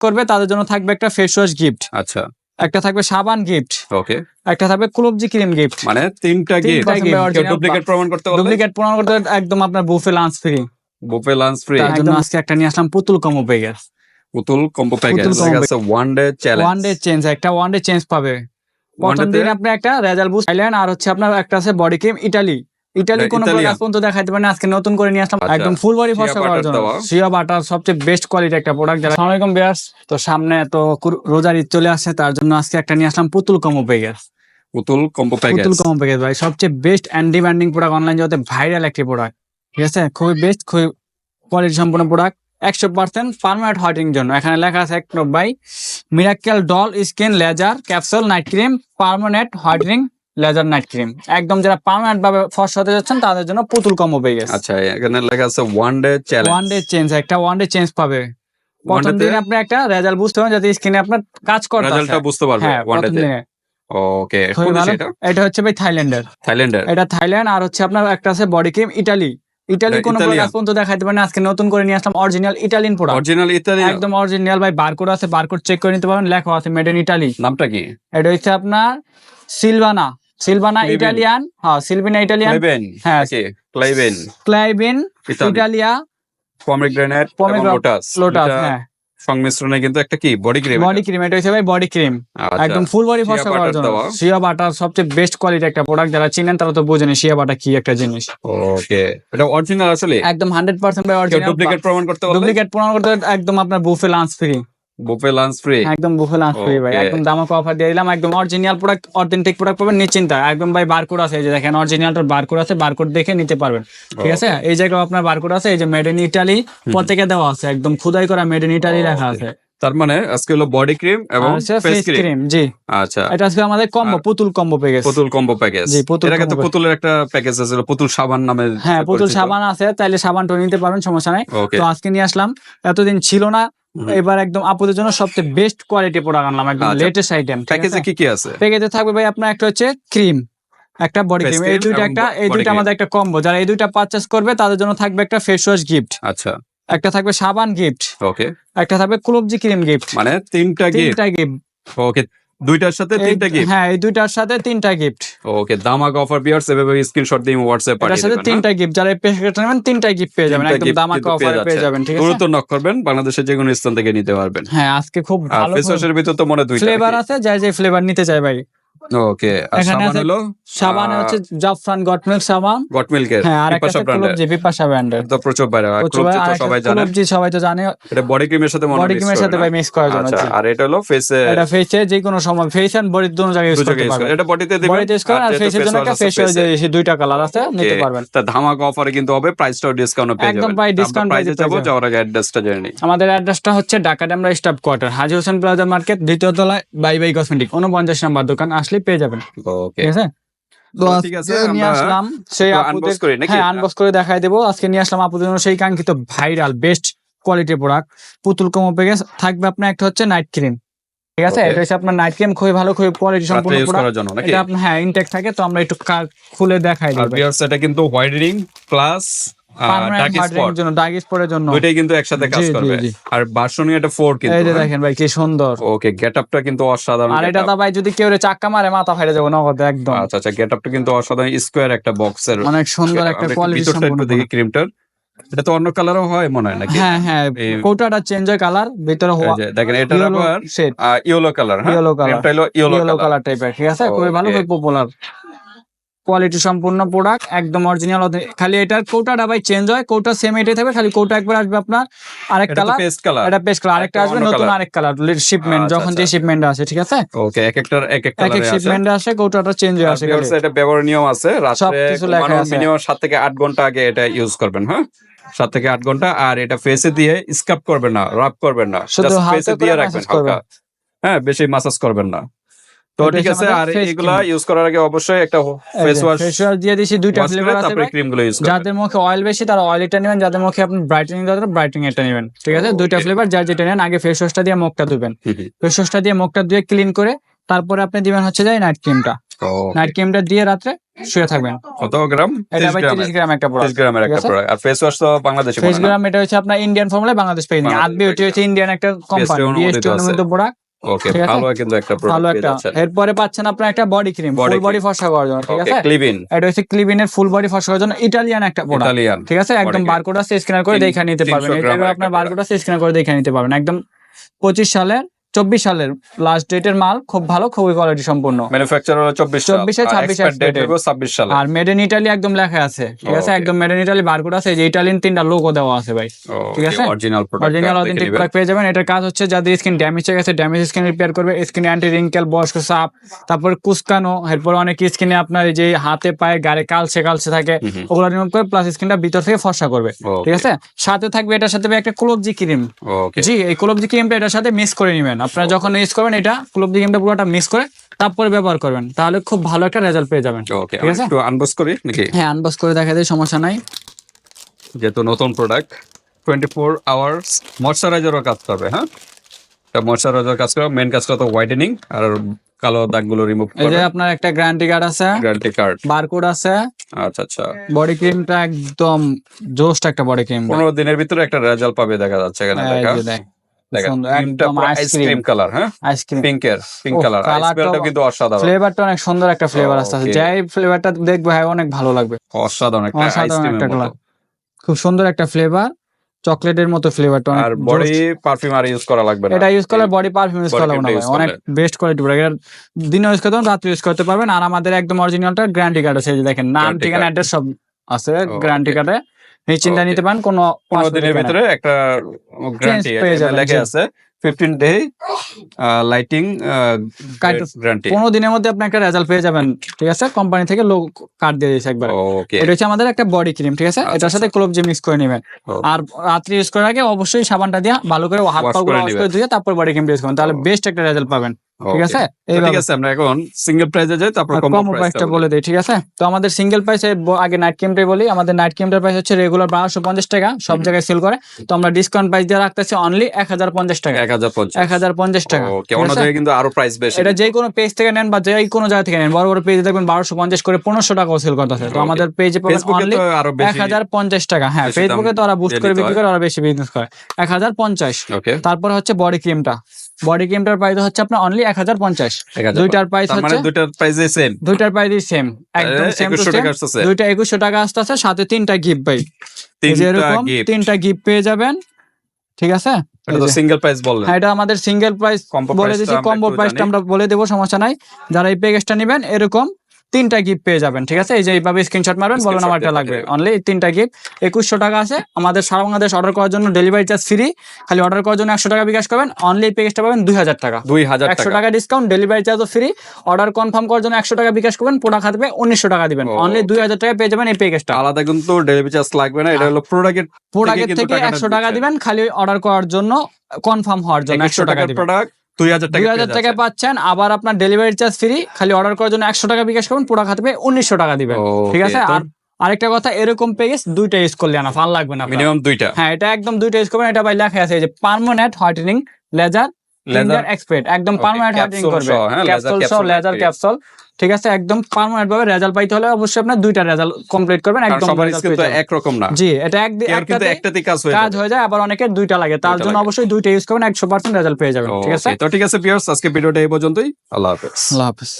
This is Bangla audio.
করবে তাদের জন্য থাকবে একটা ফেস ওয়াশ গিফট আচ্ছা। একটা থাকবে সাবান গিফট ওকে একটা থাকবে কুলবজি ক্রিম গিফট মানে তিনটা গিফট ডুপ্লিকেট প্রমাণ করতে পারলে ডুপ্লিকেট প্রমাণ করতে একদম আপনার buffet lunch free buffet lunch free তার জন্য আজকে একটা নিয়ে আসলাম পুতুল কমো পেয়ে পুতুল কম্বো প্যাকেজ আছে one day challenge one day change একটা ওয়ান ডে চেঞ্জ পাবে। প্রথম দিন আপনি একটা রেজাল্ট বুস্ট পাইলেন আর হচ্ছে আপনার একটা আছে বডি ক্রিম ইটালি ইটালি কোনো? প্রোডাক্ট পর্যন্ত দেখাইতে পারেন আজকে নতুন করে নিয়ে আসলাম আচ্ছা। একদম ফুল বডি ফর্সা করার জন্য। শিয়া বাটার সবচেয়ে বেস্ট কোয়ালিটি একটা প্রোডাক্ট যারা আসসালামু আলাইকুম বিয়ার্স তো সামনে তো রোজার ঈদ চলে আসছে তার জন্য আজকে একটা নিয়ে আসলাম পুতুল কমো পেয়ে পুতুল কম্বো প্যাকেজ পুতুল কমো প্যাকেজ ভাই। সবচেয়ে best and demanding product online জগতে ভাইরাল একটি প্রোডাক্ট ঠিক আছে? খুবই বেস্ট খুবই কোয়ালিটি সম্পন্ন প্রোডাক্ট একশো পার্সেন্ট পারমানেন্ট হোয়াইটিং জন্য। এখানে লেখা আছে এক by miracle doll skin laser capsule night cream permanent whitening laser night cream. একদম যারা পার্মানেন্ট ভাবে ফর্স হতে যাচ্ছেন তাদের জন্য পুতুল কম পেয়ে গেছে। আচ্ছা এখানে লেখা আছে one day challenge one day change একটা ওয়ান ডে চেঞ্জ পাবে। প্রথম দিন আপনি একটা রেজাল্ট বুঝতে পারেন যাতে স্কিনে আপনার কাজ করতে রেজাল্টটা বুঝতে পারবে হ্যাঁ ওয়ান ডে ওকে এটা? এটা হচ্ছে ভাই থাইল্যান্ডের। থাইল্যান্ডের? এটা থাইল্যান্ড আর হচ্ছে আপনার একটা আছে বডি ক্রিম ইটালি ইটালি কোন? প্রোডাক্ট পর্যন্ত দেখাইতে পারেন আজকে নতুন করে নিয়ে আসলাম original Italian product original Italy একদম অরিজিনাল ভাই বারকোড আছে বারকোড চেক করে নিতে পারবেন লেখা আছে মেড ইন ইটালি নামটা কি? এটা হচ্ছে আপনার সিলভানা। সিলভানা ইটালিয়ান। হ্যাঁ সিলভিনা ইটালিয়ান। ক্লাইবেন হ্যাঁ। কি ক্লাইবেন ক্লাইবিন ইটালিয়া। পমিগ্রেনেট লোটাস লোটাস হ্যাঁ। সংমিশ্রণে কিন্তু একটা কি? বডি ক্রিম বডি ক্রিম এটা হচ্ছে ভাই বডি ক্রিম একদম ফুল বডি ফর্সা করার জন্য। শিয়া বাটার সবচেয়ে বেস্ট কোয়ালিটি একটা প্রোডাক্ট যারা চিনেন তারা তো বোঝেন শিয়া বাটা কি একটা জিনিস। ওকে এটা অরিজিনাল আসলে? একদম হান্ড্রেড পার্সেন্ট ভাই অরিজিনাল ডুপ্লিকেট প্রমাণ করতে পারলে ডুপ্লিকেট প্রমাণ করতে একদম আপনার buffet lunch free buffet lunch free একদম বুফে লাঞ্চ ফ্রি ভাই। একদম দামাকে অফার দিয়ে দিলাম। একদম অরিজিনাল প্রোডাক্ট অথেন্টিক প্রোডাক্ট পাবেন নিশ্চিন্তা। একদম ভাই বারকোড আছে এই যে দেখেন অরিজিনালটার বারকোড আছে বারকোড দেখে নিতে পারবেন। ঠিক আছে? এই জায়গায় আপনার বারকোড আছে এই যে মেড ইন ইটালি প্রত্যেকে দেওয়া আছে একদম খুদাই করা মেড ইন ইটালি লেখা আছে। তার মানে আজকে হলো বডি ক্রিম এবং ফেস ফেস ক্রিম ক্রিম জি। আচ্ছা। এটা আজকে আমাদের কম্বো পুতুল কম্বো পুতুল কম্বো প্যাকেজ জি, পুতুল এর আগে তো পুতুলের একটা প্যাকেজ আছে পুতুল সাবান নামে হ্যাঁ পুতুল সাবান আছে তাইলে সাবানটা নিতে পারবেন সমস্যা নাই। তো আজকে নিয়ে আসলাম। এতদিন ছিল না। এবার একদম আপুদের জন্য সবচেয়ে বেস্ট কোয়ালিটি প্রোডাক্ট আনলাম একদম। লেটেস্ট আইটেম প্যাকেজে কি কি আছে? প্যাকেজে থাকবে ভাই আপনার একটা হচ্ছে ক্রিম একটা বডি ক্রিম এই দুইটা একটা এই দুইটা আমাদের একটা কম্বো যারা এই দুইটা পারচেজ করবে তাদের জন্য থাকবে একটা ফেস ওয়াশ গিফট আচ্ছা। একটা থাকবে সাবান গিফট ওকে একটা থাকবে ক্লোবজি ক্রিম গিফট মানে তিনটা গিফট তিনটা গিফট ওকে দুইটার সাথে তিনটা গিফট হ্যাঁ এই দুইটার সাথে তিনটা গিফট ওকে দামাক অফার বিয়ার্স এভাবে স্ক্রিনশট দিয়ে হোয়াটসঅ্যাপ পাঠিয়ে দেবেন সাথে তিনটা গিফট যারা প্যাকেটটা নেবেন তিনটা গিফট পেয়ে যাবেন একদম দামাক অফার পেয়ে যাবেন ঠিক আছে? দ্রুত নক করবেন বাংলাদেশের যে কোনো স্থান থেকে নিতে পারবেন। হ্যাঁ আজকে খুব ভালো ফেস ওয়াশের ভিতর তো মনে দুইটা ফ্লেভার আছে যাই যাই ফ্লেভার নিতে চাই ভাই। ওকে আর সাবান হলো? সাবানে হচ্ছে জাফরান গট মিল্ক সাবান। গট মিল্কের হ্যাঁ আর একটা ব্র্যান্ডের বিপাশা ব্র্যান্ডের তো প্রচুর বাইরে তো সবাই জানে। সবাই তো জানে। এটা বডি ক্রিমের সাথে বডি ক্রিমের সাথে ভাই মিক্স করার জন্য আচ্ছা আর এটা হলো ফেসে এটা ফেসে যে কোনো সময় ফেস এন্ড বডি দুটো জায়গায় ইউজ করতে পারবেন। এটা বডিতে দিবেন বডি টেস্ট করেন আর ফেসের জন্য একটা ফেস। দুইটা কালার আছে নিতে পারবেন। তা ধামাকা অফারে কিন্তু হবে প্রাইসটাও ডিসকাউন্ট পেয়ে একদম যাবেন। ভাই, তা আমরা discount প্রাইসে যাব যাওয়ার আগে অ্যাড্রেসটা জেনে নিই। আমাদের অ্যাড্রেসটা হচ্ছে Dhaka Demra staff quarter Haji Hossain plaza market দ্বিতীয় তলায় বাই বাই কসমেটিক উনপঞ্চাশ নাম্বার দোকান। আসলে পেয়ে যাবেন। ওকে। ঠিক আছে? তো আজকে নিয়ে আসলাম সেই আপুদের? হ্যাঁ আনবক্স করে দেখাই দেবো। আজকে নিয়ে আসলাম আপুদের জন্য সেই কাঙ্ক্ষিত ভাইরাল বেস্ট কোয়ালিটির প্রোডাক্ট পুতুল কমো পেগে থাকবে আপনার একটা হচ্ছে নাইট ক্রিম ঠিক আছে? এটা হচ্ছে আপনার নাইট ক্রিম খুবই ভালো খুবই কোয়ালিটি সম্পূর্ণ প্রোডাক্ট এটা আপনার হ্যাঁ ইনটেক থাকে তো আমরা একটু খুলে দেখাই আর দিই এটা কিন্তু প্লাস জন্য ডার্ক স্পটের জন্য। দুইটাই কিন্তু একসাথে কাজ জি, জি, করবে। আর বাসনীয় এটা ফোর কিন্তু এই যে দেখেন ভাই কি সুন্দর। ওকে গেটআপটা কিন্তু অসাধারণ আর এটা ভাই যদি কেউ চাক্কা মারে মাথা ফাইটে যাব নগদ একদম। আচ্ছা আচ্ছা গেটআপটা কিন্তু অসাধারণ স্কোয়ার একটা বক্সের অনেক সুন্দর একটা কোয়ালিটি সম্পূর্ণ দেখি ক্রিমটার এটা তো অন্য কালারও হয় মনে হয় নাকি? হ্যাঁ হ্যাঁ কোটাটা চেঞ্জ হয় কালার ভিতরে দেখেন আবার ইয়েলো কালার হ্যাঁ? ইয়েলো কালার টাইপের ঠিক আছে? খুবই ভালো. পপুলার কোয়ালিটি সম্পূর্ণ প্রোডাক্ট একদম অরিজিনাল খালি এটার কোটাটা ভাই চেঞ্জ হয় কোটা সেম এটাই থাকবে খালি কোটা একবার আসবে আপনার আরেক কালার পেস্ট কালার এটা পেস্ট কালার আরেকটা আসবে নতুন আরেক কালার শিপমেন্ট আচ্ছা, যখন যে আচ্ছা। শিপমেন্ট আসে ঠিক আছে? ওকে এক একটার এক এক এক এক কালারে আছে শিপমেন্টে আসে কোটাটা চেঞ্জ হয়ে আসে এটা ব্যবহার নিয়ম আছে লেখা মিনিমাম সাত থেকে আট ঘণ্টা আগে এটা ইউজ করবেন হ্যাঁ? সাত থেকে আট ঘণ্টা আর এটা ফেসে দিয়ে স্কাপ করবেন না রাব করবেন না শুধু ফেসে দিয়ে রাখবেন হালকা। হ্যাঁ বেশি মাসাজ করবেন না। তো ঠিক আছে আর এগুলা ইউজ করার আগে অবশ্যই একটা ফেস ওয়াশ ফেস ওয়াশ দিয়ে দিছি দুইটা ফ্লেভার আছে তারপরে ক্রিমগুলো ইউজ করবেন। যাদের মুখে অয়েল বেশি তারা অয়েল এটা নেবেন যাদের মুখে আপনি ব্রাইটেনিং দরকার ব্রাইটেনিং এটা নেবেন। ঠিক আছে? দুইটা ফ্লেভার যার যেটা নেন আগে ফেস ওয়াশটা দিয়ে মুখটা ধুবেন। ফেস ওয়াশটা দিয়ে মুখটা ধুয়ে ক্লিন করে তারপরে আপনি দিবেন হচ্ছে যে নাইট ক্রিমটা নাইট ক্রিমটা দিয়ে রাত্রে শুয়ে থাকবেন। কত গ্রাম? এটা 30 ভাই গ্রামের তিরিশ গ্রাম একটা 30 গ্রামের একটা প্রোডাক্ট আর ফেস ওয়াশ তো বাংলাদেশে ফেস গ্রাম এটা হচ্ছে আপনার ইন্ডিয়ান ফর্মুলা বাংলাদেশ পেয়ে বাংলাদেশ আর বিউটি হচ্ছে ইন্ডিয়ান একটা কোম্পানি অনুমোদিত বিএসটি অনুমোদিত প্রোডাক্ট ওকে ভালো কিন্তু একটা ভালো একটা। এরপরে পাচ্ছেন আপনার একটা বডি ক্রিম ফুল বডি। ফর্সা করার জন্য ঠিক আছে? ক্লিবিন এটা হচ্ছে ক্লিবিনের ফুল বডি ফর্সা করার জন্য ইটালিয়ান একটা প্রোডাক্ট ইতালিয়ান ঠিক আছে? একদম। বারকোড আছে স্ক্যানার করে দেখে নিতে পারবেন। এটা আপনার। বারকোড আছে স্ক্যানার করে দেখে নিতে পারবেন। একদম পঁচিশ সালের চব্বিশ সালের লাস্ট ডেটের মাল খুব ভালো খুবই কোয়ালিটি সম্পূর্ণ। ম্যানুফ্যাকচার হলো 24 সাল। 24 এ 26 এক্সপায়ার ডেট expired হলো 26 সালে। আর মেড ইন ইটালি একদম লেখা আছে ঠিক আছে. একদম মেড ইন ইটালি বারকোড আছে যে ইটালিয়ান তিনটা লোগো দেওয়া আছে ভাই ঠিক আছে? অরিজিনাল অরিজিনাল অথেন্টিক প্রোডাক্ট পেয়ে যাবেন। এটার কাজ হচ্ছে যাদের স্কিন ড্যামেজ হয়ে গেছে ড্যামেজ স্কিন রিপেয়ার করবে স্কিন অ্যান্টি রিঙ্কেল বয়স্ক সাপ তারপর কুসকানো এরপর অনেক স্কিনে আপনার এই যে হাতে পায়ে গাড়ে কালছে কালছে থাকে ওগুলো রিমুভ করে প্লাস স্কিনটা ভিতর থেকে ফর্সা করবে ঠিক আছে? সাথে থাকবে এটার সাথে একটা ক্লোবজি ক্রিম জি এই ক্লোবজি ক্রিমটা এটার সাথে মিক্স করে নেবেন। আপনারা যখন ইউজ করবেন এটা ক্লোবজি ক্রিমটা পুরোটা মিক্স করে তারপরে ব্যবহার করবেন। তাহলে খুব ভালো একটা রেজাল্ট পেয়ে যাবেন। ওকে ঠিক আছে? একটু আনবক্স করি নাকি? হ্যাঁ আনবক্স করে দেখা যায় সমস্যা নাই। যেহেতু নতুন প্রোডাক্ট টোয়েন্টি ফোর আওয়ার্স ময়শ্চারাইজারও কাজ করবে হ্যাঁ? এটা ময়শ্চারাইজার কাজ করবে মেন কাজটা তো হোয়াইটেনিং আর কালো দাগগুলো রিমুভ এই যে আপনার একটা গ্যারান্টি কার্ড আছে গ্যারান্টি কার্ড বারকোড আছে। আচ্ছা আচ্ছা। বডি ক্রিমটা একদম জোস্ট একটা বডি ক্রিম পনেরো দিনের ভিতরে একটা রেজাল্ট পাবে দেখা যাচ্ছে এখানে দেখা। দেখেন ice cream ice cream colour হ্যাঁ? আইসক্রিম পিঙ্কের পিঙ্ক কালার colourটাও- কিন্তু অসাধারণ। ফ্লেভারটা অনেক সুন্দর একটা ফ্লেভার যাই ফ্লেভারটা দেখব হ্যাঁ অনেক ভালো লাগবে। অসাধারণ একটা কালার খুব সুন্দর একটা ফ্লেভার চকলেটের মতো ফ্লেভারটা আর বডি পারফিউম আর ইউজ করা লাগবে না। এটা ইউজ করলে বডি পারফিউম ইউজ করা লাগবে না অনেক বেস্ট কোয়ালিটি প্রোডাক্ট এটা দিনে ইউজ করতে ইউজ করতে পারবেন। আর আমাদের একদম অরিজিনালটা গ্যারান্টি কার্ড আছে দেখেন নাম ঠিকানা অ্যাড্রেস সব আছে. গ্যারান্টি কার্ডে নিশ্চিন্তা. নিতে পারেন কোনো পনেরো দিনের ভিতরে একটা গ্যারান্টি লেখা আছে ফিফটিন ডে লাইটিং গ্যারান্টি পনেরো দিনের মধ্যে আপনি একটা রেজাল্ট পেয়ে যাবেন ঠিক আছে? কোম্পানি থেকে লোক কার্ড দিয়ে দিয়েছে একবার। এটা হচ্ছে আমাদের একটা বডি ক্রিম ঠিক আছে? আচ্ছা, এটার সাথে ক্লোভ যে মিক্স করে নেবেন। আর রাত্রি ইউজ করার আগে অবশ্যই সাবানটা দিয়ে ভালো করে হাত পা ওয়াশ ধুয়ে তারপর বডি ক্রিম ইউজ করবেন তাহলে বেস্ট একটা রেজাল্ট পাবেন। ঠিক আছে? ঠিক আছে আমরা এখন সিঙ্গেল প্রাইজে যাই তারপর আর কম কম প্রাইসটা বলে। দেই ঠিক আছে? তো আমাদের সিঙ্গেল প্রাইস আগে নাইট ক্রিমটাই বলি। আমাদের নাইট ক্রিমটার প্রাইস হচ্ছে রেগুলার বারোশো পঞ্চাশ টাকা সব জায়গায় সেল করে। তো আমরা ডিসকাউন্ট প্রাইস দিয়ে রাখতেছি অনলি এক হাজার পঞ্চাশ টাকা। এক হাজার পঞ্চাশ। এক হাজার পঞ্চাশ টাকা ওকে অন্য জায়গায় কিন্তু আরও প্রাইস বেশি। এটা যে কোনো পেজ থেকে নেন বা যে কোনো জায়গা থেকে নেন বড় বড় পেজে দেখবেন বারোশো পঞ্চাশ করে পনেরোশো টাকাও সেল করতেছে। তো আমাদের পেজে পাবেন অনলি তো আরও এক বেশি হাজার পঞ্চাশ টাকা। হ্যাঁ ফেসবুকে তো ওরা বুস্ট করে বিক্রি করে ওরা বেশি বিজনেস করে। এক হাজার পঞ্চাশ। ওকে তারপর হচ্ছে বডি ক্রিমটা বডি ক্রিমটার প্রাইস হচ্ছে আপনার অনলি এক হাজার পঞ্চাশ। দুইটার প্রাইস মানে হচ্ছে দুইটার প্রাইস সেম দুইটার প্রাইস সেম একদম সেম একুশশো টাকা আসতেছে। দুইটা একুশশো টাকা আসতে আছে সাথে তিনটা গিফট ভাই। যেরকম তিনটা গিফট তিনটা গিফট পেয়ে যাবেন। ঠিক আছে? এটা তো সিঙ্গেল প্রাইস বললেন। হ্যাঁ এটা আমাদের সিঙ্গেল প্রাইস বলে দিচ্ছি কম্বো প্রাইসটা আমরা বলে দেবো সমস্যা নাই। যারা এই প্যাকেজটা নেবেন এরকম তিনটা গিফট পেয়ে যাবেন ঠিক আছে? এই যে এইভাবে স্ক্রিনশট মারবেন বলুন Screenshot আমারটা লাগবে। অনলি তিনটা গিফট একুশশো টাকা আছে। আমাদের সারা বাংলাদেশ অর্ডার করার জন্য ডেলিভারি চার্জ ফ্রি খালি অর্ডার করার জন্য একশো টাকা বিকাশ করবেন অনলি এই প্যাকেজটা পাবেন দুই হাজার টাকা। দুই হাজার একশো টাকা ডিসকাউন্ট ডেলিভারি চার্জও ফ্রি অর্ডার কনফার্ম করার জন্য একশো টাকা বিকাশ করবেন প্রোডাক্ট হাতে উনিশশো টাকা দিবেন। অনলি দুই হাজার টাকা পেয়ে যাবেন এই প্যাকেজটা আলাদা কিন্তু ডেলিভারি চার্জ লাগবে না এটা হলো প্রোডাক্টের প্রোডাক্টের থেকে একশো টাকা। দিবেন খালি অর্ডার করার জন্য কনফার্ম হওয়ার জন্য একশো একশো টাকা প্রোডাক্ট দুই হাজার টাকা দুই হাজার টাকা পাচ্ছেন আবার আপনার ডেলিভারি চার্জ ফ্রি খালি অর্ডার করার জন্য একশো টাকা বিকাশ করবেন পুরো খাতে উনিশশো টাকা দিবেন। ঠিক আছে? আর আরেকটা কথা এরকম পেগেস দুইটা ইউজ করলে না ফান লাগবে না মিনিমাম দুইটা। হ্যাঁ এটা একদম দুইটা ইউজ করবেন এটা ভাই লেখা আছে যে permanent whitening laser laser laser একদম পার্মানেন্ট করবে। হ্যাঁ, ক্যাপসুল সহ লেজার ক্যাপসুল ঠিক আছে একদম পার্মানেন্ট ভাবে রেজাল্ট পাইতে হলে অবশ্যই আপনার দুইটা রেজাল্ট কমপ্লিট করবেন একদম সবার কিন্তু একরকম না। জি এটা এক একটাতে একটাতে কাজ হয়ে কাজ হয়ে যায় আবার অনেকের দুইটা লাগে। তার জন্য অবশ্যই দুইটা ইউজ করবেন একশো পার্সেন্ট রেজাল্ট পেয়ে যাবেন ঠিক আছে? তো ঠিক আছে ভিউয়ার্স আজকে ভিডিওটা এই পর্যন্তই। আল্লাহ হাফেজ। আল্লাহ হাফিজ।